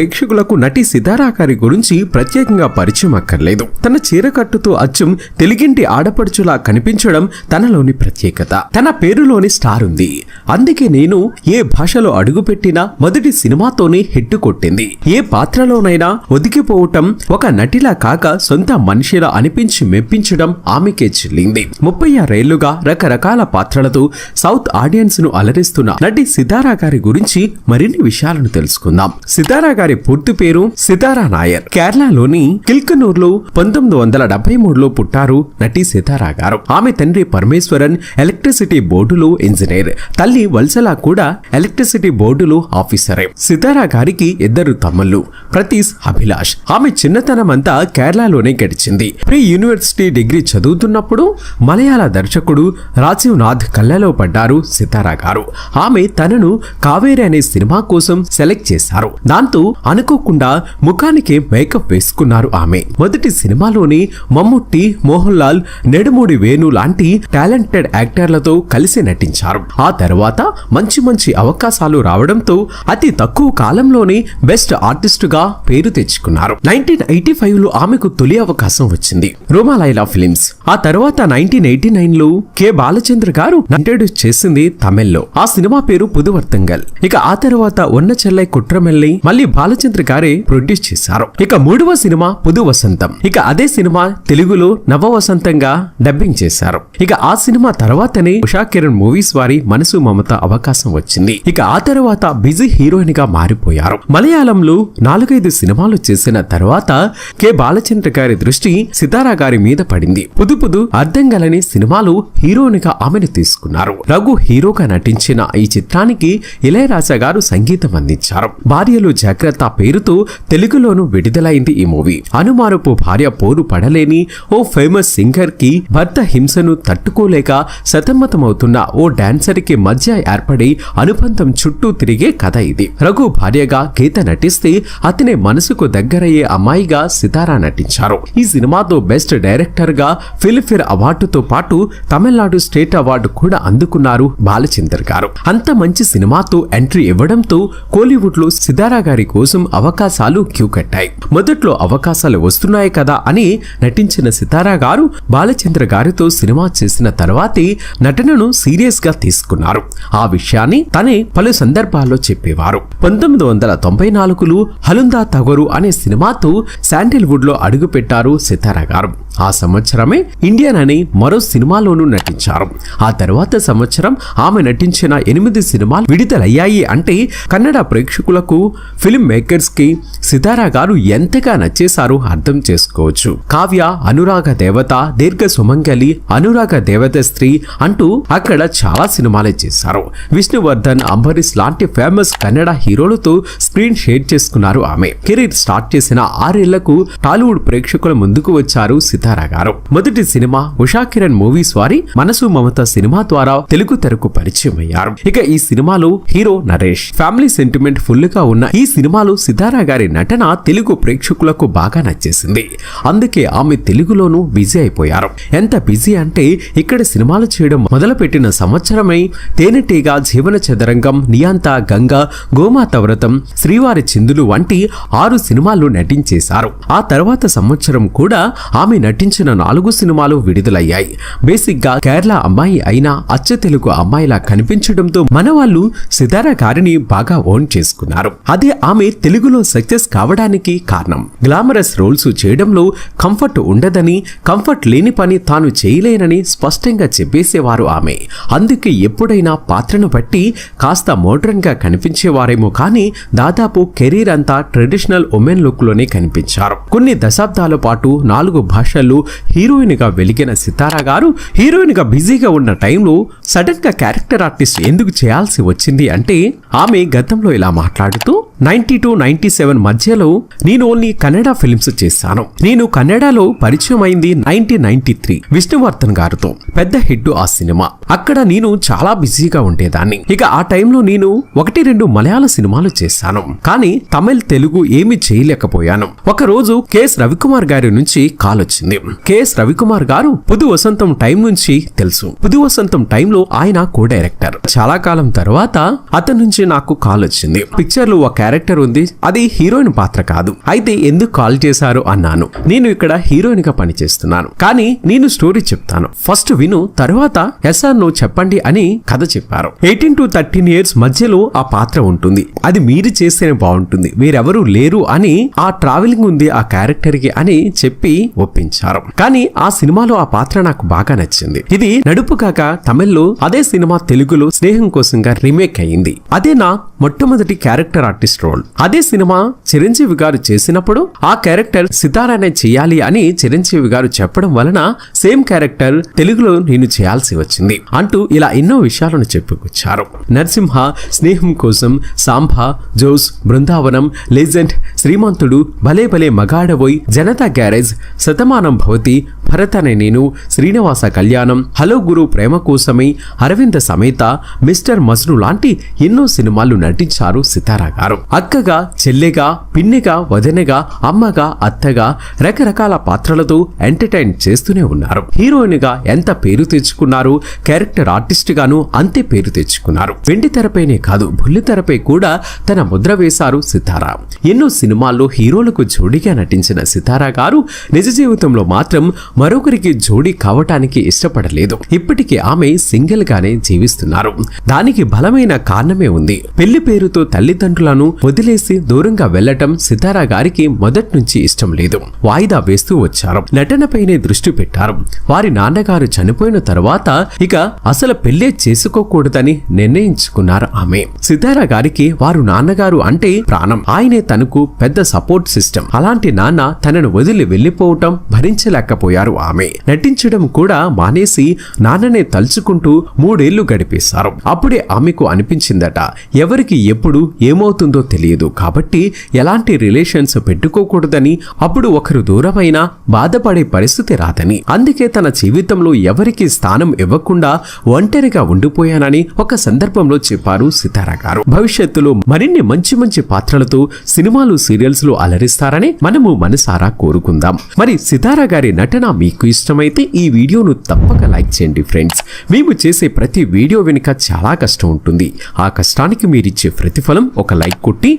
ప్రేక్షకులకు నటి సితారాకారి గురించి ప్రత్యేకంగా పరిచయం అక్కర్లేదు. తన చీరకట్టుతో అచ్చం తెలుగింటి ఆడపడుచులా కనిపించడం తనలోని ప్రత్యేకత. తన పేరులోని స్టార్ ఉంది. అందుకే నేను ఏ భాషలో అడుగుపెట్టినా మొదటి సినిమాతోనే హిట్ కొట్టింది. ఏ పాత్రలోనైనా ఒదిగిపోవటం ఒక నటిలా కాక సొంత మనిషిలా అనిపించి మెప్పించడం ఆమెకే చెల్లింది. ముప్పై ఆరేళ్ళుగా రకరకాల పాత్రలతో సౌత్ ఆడియన్స్ను అలరిస్తున్న నటి సితారా గారి గురించి మరిన్ని విషయాలను తెలుసుకుందాం. సితారా గారి పూర్తి పేరు సితారా నాయర్. కేరళలోని కిల్కనూర్లో పంతొమ్మిది వందల డెబ్బై మూడులో పుట్టారు నటి సితారా గారు. ఆమె తండ్రి పరమేశ్వరన్ ఎలక్ట్రిసిటీ బోర్డులో ఇంజనీర్. తల్లి వల్సల కూడా ఎలక్ట్రిసిటీ బోర్డులో ఆఫీసరే. సితారా గారికి ఇద్దరు తమ్ముళ్ళు ప్రతీష్ అభిలాష్. ఆమె చిన్నతనం అంతా కేరళలోనే గడిచింది. ప్రీ యూనివర్సిటీ డిగ్రీ చదువుతున్నప్పుడు మలయాళ దర్శకుడు రాజీవ్ నాథ్ కళ్ళలో పడ్డారు సితారా గారు. ఆమె తనను కావేరి అనే సినిమా కోసం సెలెక్ట్ చేశారు. దాంతో అనుకోకుండా ముఖానికి మేకప్ వేసుకున్నారు ఆమె. మొదటి సినిమాలోని మమ్ముట్టి మోహన్ లాల్ నెడుమూడి వేణు లాంటి టాలెంటెడ్ యాక్టర్లతో కలిసి నటించారు. ఆ తర్వాత మంచి మంచి అవకాశాలు రావడంతో అతి తక్కువ కాలంలోనే బెస్ట్ ఆర్టిస్ట్గా పేరు తెచ్చుకున్నారు. నైన్టీన్ ఎయిటీ ఫైవ్లో ఆమెకు తొలి అవకాశం వచ్చింది. రోమాలైలా ఫిలిమ్స్. ఆ తర్వాత నైన్టీన్ ఎయిటీ నైన్లో కె. బాలచంద్ర గారు ఇంట్రడ్యూస్ చేసింది తమిళ్ళో. ఆ సినిమా పేరు పుదువర్తంగల్. ఇక ఆ తర్వాత ఉన్న చెల్లై కుట్రమెల్లి మళ్ళీ బాలచంద్ర గారే ప్రొడ్యూస్ చేశారు. ఇక మూడవ సినిమా పుదు వసంతం. ఇక అదే సినిమా తెలుగులో నవ వసంతంగా డబ్బింగ్ చేశారు. ఇక ఆ సినిమా తర్వాతనే ఉషా కిరణ్ మూవీస్ వారి మనసు మమత అవకాశం వచ్చింది. ఇక ఆ తర్వాత బిజీ హీరోయిన్గా మారిపోయారు. మలయాళంలో నాలుగైదు సినిమాలు చేసిన తర్వాత కె బాలచంద్ర గారి దృష్టి సితారా గారి మీద పడింది. పుదు పుదు అర్థం గలని సినిమాలు హీరోయిన్గా ఆమెను తీసుకున్నారు. రఘు హీరోగా నటించిన ఈ చిత్రానికి ఇళయరాజా గారు సంగీతం అందించారు. భార్యలు జాగ్రత్త పేరుతో తెలుగులోనూ విడుదలైంది ఈ మూవీ. అనుమానపు భార్య పోరు పడలేని ఓ ఫేమస్ సింగర్కి భర్త హింసను తట్టుకోలేక సతమతమవుతున్న ఓ డాన్సర్కి మధ్య ఏర్పడి అనుబంధం చుట్టూ తిరిగే కథ ఇది. రఘు భార్యగా గీత నటిస్తే అతని మనసుకు దగ్గరయ్యే అమ్మాయిగా సితారా నటించారు. ఈ సినిమాతో బెస్ట్ డైరెక్టర్గా ఫిల్మ్ఫేర్ అవార్డుతో పాటు తమిళనాడు స్టేట్ అవార్డు కూడా అందుకున్నారు బాలచందర్ గారు. అంత మంచి సినిమాతో ఎంట్రీ ఇవ్వడంతో కోలీవుడ్లో సితారా గారి కోసం కోసం అవకాశాలు క్యూ కట్టాయి మొదట్లో అవకాశాలు వస్తున్నాయి కదా అని నటించిన సితారా గారు బాలచంద్ర గారితో సినిమా చేసిన తర్వాతే నటనను సీరియస్గా తీసుకున్నారు. ఆ విషయాన్ని తనే పలు సందర్భాల్లో చెప్పేవారు. పంతొమ్మిది వందల తొంభై నాలుగులో హలుందా తగరు అనే సినిమాతో శాండిల్వుడ్లో అడుగుపెట్టారు సితారా గారు. ఆ సంవత్సరమే ఇండియన్ అని మరో సినిమాలోనూ నటించారు. ఆ తర్వాత సంవత్సరం ఆమె నటించిన ఎనిమిది సినిమాలు విడుదలయ్యాయి అంటే కన్నడ ప్రేక్షకులకు ఫిల్మ్ మేకర్స్కి సితారా గారు ఎంతగా నచ్చేశారో అర్థం చేసుకోవచ్చు. కావ్య అనురాగ దేవత దీర్ఘ సుమంగలి అనురాగ దేవత స్త్రీ అంటూ అక్కడ చాలా సినిమాలే చేశారు. విష్ణువర్ధన్ అంబరీష్ లాంటి ఫేమస్ కన్నడ హీరోలతో స్క్రీన్ షేర్ చేసుకున్నారు ఆమె. కెరీర్ స్టార్ట్ చేసిన ఆరేళ్ళకు టాలీవుడ్ ప్రేక్షకుల ముందుకు వచ్చారు సితారా గారు. మొదటి సినిమా ఉషా కిరణ్ మూవీస్ వారి మనసు మమత సినిమా ద్వారా తెలుగు తెరకు పరిచయం అయ్యారు. ఇక ఈ సినిమాలో హీరో నరేష్. ఫ్యామిలీ సెంటిమెంట్ ఫుల్గా ఉన్న ఈ సినిమా సినిమాలు సితారా గారి నటన తెలుగు ప్రేక్షకులకు బాగా నచ్చేసింది. అందుకే ఆమె తెలుగులోనూ బిజీ అయిపోయారు. ఎంత బిజీ అంటే ఇక్కడ సినిమాలు చేయడం మొదలుపెట్టిన సంవత్సరమై తేనెటీగ జీవన చదరంగం నియాంత గంగ గోమాత వ్రతం శ్రీవారి చిందులు వంటి ఆరు సినిమాలు నటించేశారు. ఆ తర్వాత సంవత్సరం కూడా ఆమె నటించిన నాలుగు సినిమాలు విడుదలయ్యాయి. బేసిక్గా కేరళ అమ్మాయి అయినా అచ్చ తెలుగు అమ్మాయిలా కనిపించడంతో మన వాళ్ళు సితారా గారిని బాగా ఓన్ చేసుకున్నారు. అదే ఆమె తెలుగులో సక్సెస్ కావడానికి కారణం. గ్లామరస్ రోల్స్ చేయడంలో కంఫర్ట్ ఉండదని కంఫర్ట్ లేని పని తాను చేయలేనని స్పష్టంగా చెప్పేసేవారు ఆమె. అందుకే ఎప్పుడైనా పాత్రను బట్టి కాస్త మోడ్రన్గా కనిపించేవారేమో కానీ దాదాపు కెరీర్ అంతా ట్రెడిషనల్ ఉమెన్ లుక్లోనే కనిపించారు. కొన్ని దశాబ్దాల పాటు నాలుగు భాషల్లో హీరోయిన్గా వెలిగిన సితారా గారు హీరోయిన్గా బిజీగా ఉన్న టైంలో సడన్గా క్యారెక్టర్ ఆర్టిస్ట్ ఎందుకు చేయాల్సి వచ్చింది అంటే ఆమె గతంలో ఇలా మాట్లాడుతూ నైన్టీ టు నైన్టీ సెవెన్ మధ్యలో నేను ఓన్లీ కన్నడ ఫిల్మ్స్ చేశాను. నేను కన్నడలో పరిచయం అయింది నైన్టీన్ నైన్టీ త్రీ విష్ణువర్ధన్ గారితో. పెద్ద హిట్ ఆ సినిమా. అక్కడ నేను చాలా బిజీగా ఉండేదాన్ని. ఇక ఆ టైంలో నేను ఒకటి రెండు మలయాళ సినిమాలు చేశాను. కానీ తమిళ్ తెలుగు ఏమి చేయలేకపోయాను. ఒక రోజు కెఎస్ రవికుమార్ గారి నుంచి కాల్ వచ్చింది. కెఎస్ రవికుమార్ గారు పుదు వసంతం టైం నుంచి తెలుసు. పుదు వసంతం టైంలో ఆయన కో డైరెక్టర్. చాలా కాలం తర్వాత అతని నుంచి నాకు కాల్ వచ్చింది. పిక్చర్లో ఒక క్యారెక్టర్ ఉంది అది హీరోయిన్ పాత్ర కాదు. అయితే ఎందుకు కాల్ చేశారు అన్నాను. నేను ఇక్కడ హీరోయిన్గా పనిచేస్తున్నాను. కానీ నేను స్టోరీ చెప్తాను. ఫస్ట్ విను తర్వాత ఎస్ఆర్ నువ్వు చెప్పండి అని కథ చెప్పారు. ఎయిటీన్ టు థర్టీన్ ఇయర్స్ మధ్యలో ఆ పాత్ర ఉంటుంది. అది మీరు చేస్తేనే బాగుంటుంది. వేరెవరూ లేరు అని ఆ ట్రావెలింగ్ ఉంది ఆ క్యారెక్టర్కి అని చెప్పి ఒప్పించారు. కానీ ఆ సినిమాలో ఆ పాత్ర నాకు బాగా నచ్చింది. ఇది నడుపు కాక తమిళ్ళో అదే సినిమా తెలుగులో స్నేహం కోసంగా రీమేక్ అయింది అదే నా మొట్టమొదటి క్యారెక్టర్ ఆర్టిస్ట్ రోల్. అదే సినిమా చిరంజీవి గారు చేసినప్పుడు ఆ క్యారెక్టర్ సితారానే చేయాలి అని చిరంజీవి గారు చెప్పడం వలన సేమ్ క్యారెక్టర్ తెలుగులో నేను చేయాల్సి వచ్చింది అంటూ ఇలా ఎన్నో విషయాలను చెప్పుకొచ్చారు. నరసింహ స్నేహం కోసం సాంబ జోస్ బృందావనం లెజెండ్ శ్రీమంతుడు భలే భలే మగాడబోయ్ జనతా గ్యారేజ్ శతమానం భవతి భరత్ అనే నేను శ్రీనివాస కళ్యాణం హలో గురు ప్రేమ కోసమై అరవింద సమేత మిస్టర్ మజ్ను లాంటి ఎన్నో సినిమాలు నటించారు సితారా గారు. అక్కగా చెల్లెగా పిన్నిగా వదినగా అమ్మగా అత్తగా రకరకాల పాత్రలతో ఎంటర్టైన్ చేస్తూనే ఉన్నారు. హీరోయిన్గా ఎంత పేరు తెచ్చుకున్నారు క్యారెక్టర్ ఆర్టిస్ట్ గాను అంతే పేరు తెచ్చుకున్నారు. వెండి తెరపైనే కాదు బుల్లి తెరపై కూడా తన ముద్ర వేశారు సితారా. ఎన్నో సినిమాల్లో హీరోలకు జోడీగా నటించిన సితారా గారు నిజ జీవితంలో మాత్రం మరొకరికి జోడీ కావటానికి ఇష్టపడలేదు. ఇప్పటికీ ఆమె సింగిల్ గానే జీవిస్తున్నారు. దానికి బలమైన కారణమే ఉంది. పెళ్ళి పేరుతో తల్లిదండ్రులను వదిలేసి దూరంగా వెళ్ళటం సితారా గారికి మొదటి నుంచి ఇష్టం లేదు. వాయిదా వేస్తూ వచ్చారు. నటనపైనే దృష్టి పెట్టారు. వారి నాన్నగారు చనిపోయిన తర్వాత ఇక అసలు పెళ్ళే చేసుకోకూడదని నిర్ణయించుకున్నారు ఆమె. సితారా గారికి వారు నాన్నగారు అంటే ప్రాణం. ఆయనే తనకు పెద్ద సపోర్ట్ సిస్టమ్. అలాంటి నాన్న తనను వదిలి వెళ్ళిపోవటం భరించలేకపోయారు ఆమె. నటించడం కూడా మానేసి నాన్ననే తలుచుకుంటూ మూడేళ్ళు గడిపేశారు. అప్పుడే ఆమెకు అనిపించిందట ఎవరికి ఎప్పుడు ఏమవుతుందో తెలియదు. కాబట్టి ఎలాంటి రిలేషన్స్ పెట్టుకోకూడదని అప్పుడు ఒకరు దూరమైనా బాధపడే పరిస్థితి రాదని. అందుకే తన జీవితంలో ఎవరికి స్థానం ఇవ్వకుండా ఒంటరిగా ఉండిపోయానని ఒక సందర్భంలో చెప్పారు సితారా గారు. భవిష్యత్తులో మరిన్ని మంచి మంచి పాత్రలతో సినిమాలు సీరియల్స్లో అలరిస్తారని మనము మనసారా కోరుకుందాం. మరి సితారా గారి నటన మీకు ఇష్టమైతే ఈ వీడియోను తప్పక లైక్ చేయండి ఫ్రెండ్స్. మేము చేసే ప్రతి వీడియో వెనుక చాలా కష్టం ఉంటుంది. ఆ కష్టానికి మీరిచ్చే ప్రతిఫలం ఒక లైక్ కొట్టి